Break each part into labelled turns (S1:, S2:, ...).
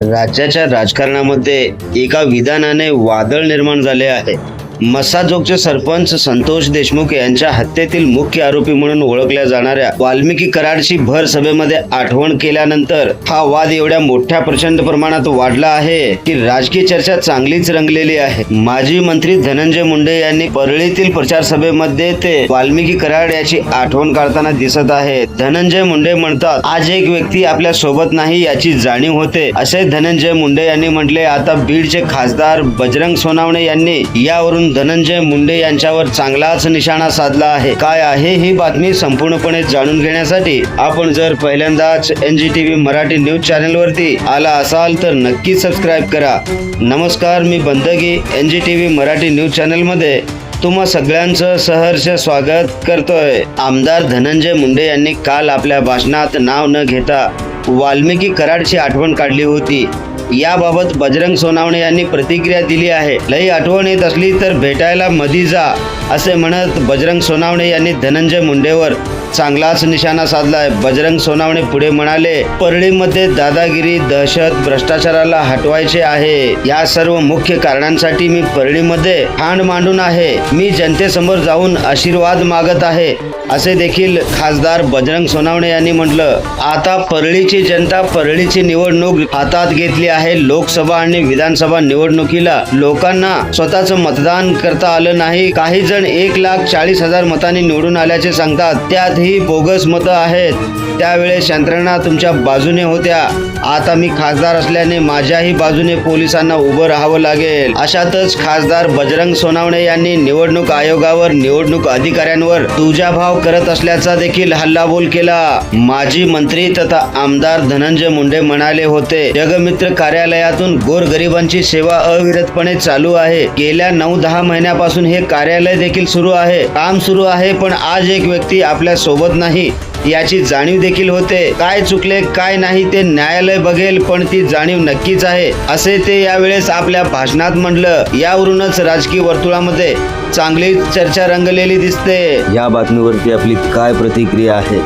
S1: राज्याच्या राजकारणामध्ये एका विधानाने वादळ निर्माण झाले आहे. मसाजोगचे सरपंच संतोष देशमुख यांच्या हत्येतील मुख्य आरोपी म्हणून ओळखल्या जाणाऱ्या वाल्मिकी कराडची भर सभेमध्ये आठवण केल्यानंतर हा वाद एवढ्या मोठ्या प्रचंड प्रमाणात वाढला आहे की राजकीय चर्चा चांगलीच रंगलेली आहे. माजी मंत्री धनंजय मुंडे यांनी परळीतील प्रचार सभेमध्ये ते वाल्मिकी कराड याची आठवण काढताना दिसत आहे. धनंजय मुंडे म्हणतात आज एक व्यक्ती आपल्यासोबत नाही याची जाणीव होते. असे धनंजय मुंडे यांनी म्हटले. आता बीडचे खासदार बजरंग सोनावणे यांनी यावरून धनंजय मुंडे यांच्यावर चांगलाच निशाणा साधला आहे. काय आहे ही बातमी संपूर्णपणे जाणून घेण्यासाठी आपण जर पहिल्यांदाच N G T V Marathi news channel वरती आला असाल तर नक्की सबस्क्राईब करा. नमस्कार मी Bandagi N G T V Marathi news चॅनलमध्ये तुम्हा सगळ्यांचं सहर्ष स्वागत करतोय. आमदार धनंजय मुंडे यांनी काल आपल्या भाषणात नाव न घेता वाल्मिकी कराडची आठवण काढली होती. याबाबत बजरंग सोनावणे यांनी प्रतिक्रिया दिली आहे. लई आठवण येत असली तर भेटायला मधी जा असे म्हणत बजरंग सोनावणे यांनी धनंजय मुंडेवर चांगलाच निशाणा साधलाय. बजरंग सोनावणे पुढे म्हणाले परळीमध्ये दादागिरी दहशत भ्रष्टाचाराला हटवायचे आहे. या सर्व मुख्य कारणांसाठी मी परळीमध्ये ठाण मांडून आहे. मी जनतेसमोर जाऊन आशीर्वाद मागत आहे. असे देखील खासदार बजरंग सोनावणे यांनी म्हटलं. आता परळीची जनता परळीची निवडणूक हातात घेतली आहे. लोकसभा आणि विधानसभा निवडणुकीला लोकांना स्वतःच मतदान करता आलं नाही. काही जण एक लाख चाळीस हजार मतांनी निवडून आल्याचे सांगतात. त्यात ही बोगस मतं आहेत. त्यावेळेस यंत्रणा तुमच्या बाजूने होत्या. आता मी खासदार असल्याने माझ्याही बाजूने पोलिसांना उभं राहावं लागेल. अशातच खासदार बजरंग सोनावणे यांनी निवडणूक आयोगावर निवडणूक अधिकाऱ्यांवर तुजाभाव करत असल्याचा देखील हल्लाबोल केला. माजी मंत्री तथा आमदार धनंजय मुंडे म्हणाले होते जगमित्र कार्यालयातून गोरगरिबांची सेवा अविरतपणे चालू आहे. गेल्या नऊ दहा महिन्यापासून हे कार्यालय देखील सुरू आहे. काम सुरू आहे पण आज एक व्यक्ती आपल्या सोबत नाही याची जाणीव देखील होते. काय चुकले काय नाही ते न्यायालय बघेल पण ती जाणीव नक्कीच आहे असे ते यावेळेस आपल्या भाषणात म्हणलं. यावरूनच राजकीय वर्तुळामध्ये चांगली चर्चा रंगलेली दिसते.
S2: या बातमीवरती आपली काय प्रतिक्रिया आहे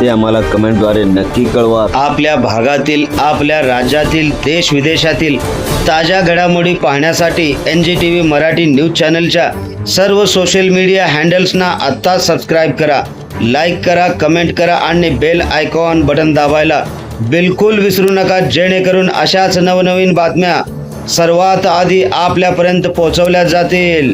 S2: ते आम्हाला कमेंटद्वारे नक्की कळवा.
S1: आपल्या भागातील आपल्या राज्यातील देश विदेशातील ताज्या घडामोडी पाहण्यासाठी N G T V Marathi news चॅनलच्या सर्व सोशल मीडिया हँडल्सना आत्ता सबस्क्राईब करा. लाईक करा कमेंट करा आणि बेल आयकॉन बटन दाबायला बिलकुल विसरू नका जेणेकरून अशाच नवनवीन बातम्या सर्वात आधी आपल्यापर्यंत पोहोचवल्या जातील.